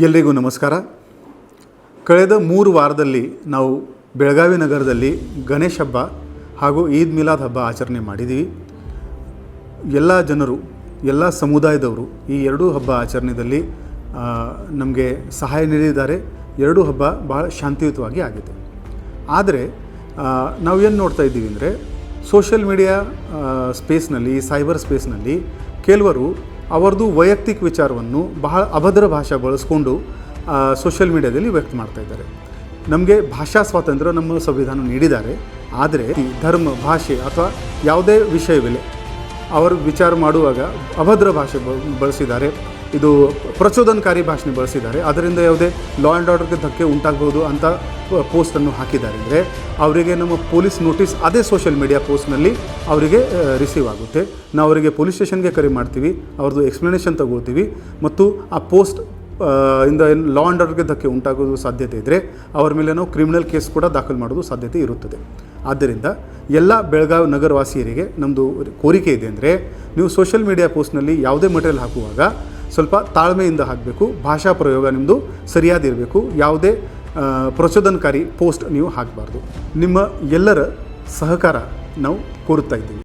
ಎಲ್ರಿಗೂ ನಮಸ್ಕಾರ. ಕಳೆದ ಮೂರು ವಾರದಲ್ಲಿ ನಾವು ಬೆಳಗಾವಿ ನಗರದಲ್ಲಿ ಗಣೇಶ ಹಬ್ಬ ಹಾಗೂ ಈದ್ ಮಿಲಾದ್ ಹಬ್ಬ ಆಚರಣೆ ಮಾಡಿದ್ದೀವಿ. ಎಲ್ಲ ಜನರು, ಎಲ್ಲ ಸಮುದಾಯದವರು ಈ ಎರಡೂ ಹಬ್ಬ ಆಚರಣೆಯಲ್ಲಿ ನಮಗೆ ಸಹಾಯ ನೀಡಿದ್ದಾರೆ. ಎರಡೂ ಹಬ್ಬ ಭಾಳ ಶಾಂತಿಯುತವಾಗಿ ಆಗಿದೆ. ಆದರೆ ನಾವು ಏನು ನೋಡ್ತಾ ಇದ್ದೀವಿ ಅಂದರೆ, ಸೋಷಿಯಲ್ ಮೀಡಿಯಾ ಸ್ಪೇಸ್ನಲ್ಲಿ, ಸೈಬರ್ ಸ್ಪೇಸ್ನಲ್ಲಿ ಕೆಲವರು ಅವರದು ವೈಯಕ್ತಿಕ ವಿಚಾರವನ್ನು ಬಹಳ ಅಭದ್ರ ಭಾಷೆ ಬಳಸ್ಕೊಂಡು ಸೋಷಿಯಲ್ ಮೀಡಿಯಾದಲ್ಲಿ ವ್ಯಕ್ತ ಮಾಡ್ತಾ ಇದ್ದಾರೆ. ನಮಗೆ ಭಾಷಾ ಸ್ವಾತಂತ್ರ್ಯ ನಮ್ಮ ಸಂವಿಧಾನ ನೀಡಿದ್ದಾರೆ. ಆದರೆ ಧರ್ಮ, ಭಾಷೆ ಅಥವಾ ಯಾವುದೇ ವಿಷಯವಿಲ್ಲ, ಅವರು ವಿಚಾರ ಮಾಡುವಾಗ ಅಭದ್ರ ಭಾಷೆ ಬಳಸಿದ್ದಾರೆ. ಇದು ಪ್ರಚೋದನಕಾರಿ ಭಾಷಣೆ ಬಳಸಿದ್ದಾರೆ. ಅದರಿಂದ ಯಾವುದೇ ಲಾ ಆ್ಯಂಡ್ ಆರ್ಡರ್ಗೆ ಧಕ್ಕೆ ಉಂಟಾಗಬಹುದು ಅಂತ ಪೋಸ್ಟನ್ನು ಹಾಕಿದ್ದಾರೆ. ಅಂದರೆ ಅವರಿಗೆ ನಮ್ಮ ಪೊಲೀಸ್ ನೋಟಿಸ್ ಅದೇ ಸೋಷಿಯಲ್ ಮೀಡಿಯಾ ಪೋಸ್ಟ್ನಲ್ಲಿ ಅವರಿಗೆ ರಿಸೀವ್ ಆಗುತ್ತೆ. ನಾವು ಅವರಿಗೆ ಪೊಲೀಸ್ ಸ್ಟೇಷನ್ಗೆ ಕರೆ ಮಾಡ್ತೀವಿ, ಅವ್ರದ್ದು ಎಕ್ಸ್ಪ್ಲನೇಷನ್ ತಗೊಳ್ತೀವಿ ಮತ್ತು ಆ ಪೋಸ್ಟ್ ಇಂದ ಏನು ಲಾ ಆ್ಯಂಡ್ ಆರ್ಡರ್ಗೆ ಧಕ್ಕೆ ಉಂಟಾಗೋದು ಸಾಧ್ಯತೆ ಇದ್ದರೆ ಅವರ ಮೇಲೆ ನಾವು ಕ್ರಿಮಿನಲ್ ಕೇಸ್ ಕೂಡ ದಾಖಲು ಮಾಡೋದು ಸಾಧ್ಯತೆ ಇರುತ್ತದೆ. ಆದ್ದರಿಂದ ಎಲ್ಲ ಬೆಳಗಾವಿ ನಗರವಾಸಿಯರಿಗೆ ನಮ್ಮದು ಕೋರಿಕೆ ಇದೆ. ಅಂದರೆ ನೀವು ಸೋಷಿಯಲ್ ಮೀಡಿಯಾ ಪೋಸ್ಟ್ನಲ್ಲಿ ಯಾವುದೇ ಮಟೀರಿಯಲ್ ಹಾಕುವಾಗ ಸ್ವಲ್ಪ ತಾಳ್ಮೆಯಿಂದ ಹಾಕಬೇಕು, ಭಾಷಾ ಪ್ರಯೋಗ ನಿಮ್ಮದು ಸರಿಯಾದಿರಬೇಕು, ಯಾವುದೇ ಪ್ರಚೋದನಕಾರಿ ಪೋಸ್ಟ್ ನೀವು ಹಾಕಬಾರ್ದು. ನಿಮ್ಮ ಎಲ್ಲರ ಸಹಕಾರ ನಾವು ಕೋರುತ್ತಾ ಇದ್ದೀವಿ.